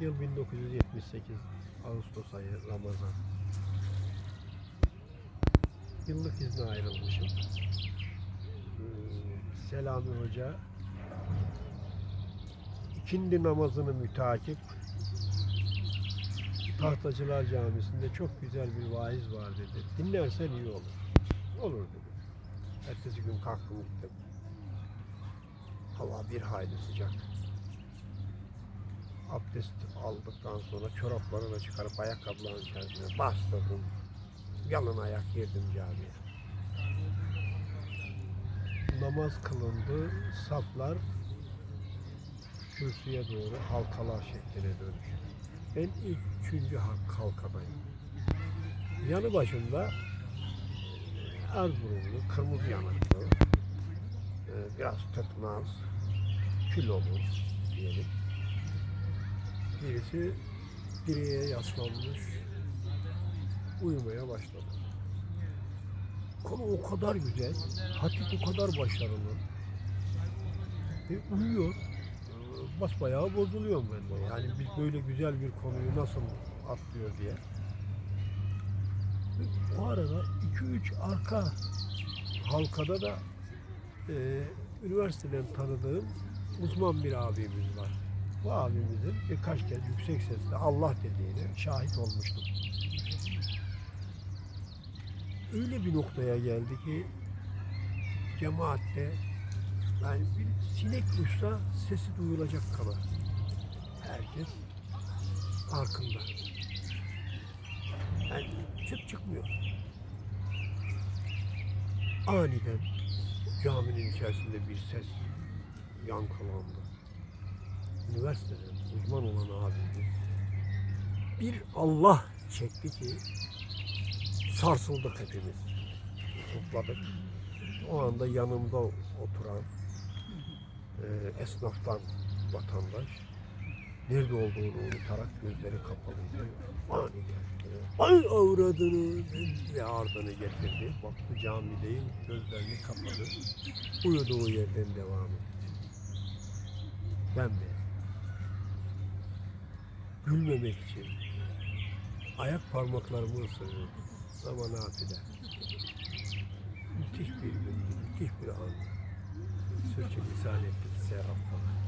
Yıl 1978 Ağustos ayı Ramazan. Yıllık izne ayrılmışım. Ee, Selami Hoca ikindi namazını mütakip Tahtacılar Camisi'nde çok güzel bir vaiz var dedi. Dinlersen iyi olur. Olur dedi. Ertesi gün kalktım gittim. Hava bir hayli sıcak. Abdest aldıktan sonra çoraplarını çıkarıp ayakkabıların içerisine bastırdım. Yalın ayak girdim camiye. Namaz kılındı. Saflar kürsüye doğru halkalar şekline dönüştü. Ben ilk üçüncü halk- halkadayım. Yanı başımda Erzurumlu, kırmızı yanaklı, e, biraz tıknaz, kilolu diyelim. Birisi direğe yaslanmış, uyumaya başladı. Konu o kadar güzel, hatip o kadar başarılı. E, uyuyor. E, Basbayağı bozuluyorum ben de. Yani biz böyle güzel bir konuyu nasıl atlıyor diye. E, O arada 2-3 arka halkada da e, üniversiteden tanıdığım uzman bir abimiz var. Bu abimizin birkaç kez yüksek sesle Allah dediğine şahit olmuştum. Öyle bir noktaya geldi ki cemaatte yani bir sinek uçsa sesi duyulacak kadar. Herkes farkında. Yani çıt çıkmıyor. Aniden caminin içerisinde bir ses yankılandı. Üniversiteden uzman olan abimiz bir Allah çekti ki sarsıldık hepimiz. Topladık. O anda yanımda oturan e, esnaftan vatandaş nerede olduğunu unutarak gözleri kapalıydı. Ani geldi. Ay avradını ve ardını getirdi. Baktı camideyim gözlerini kapadı. Uyuduğu yerden devam etti. Ben de gülmemek için ayak parmaklarımı ısırırdım. Ama nafile. Müthiş bir gün, müthiş bir an. Sürçü lisan ettikse affola.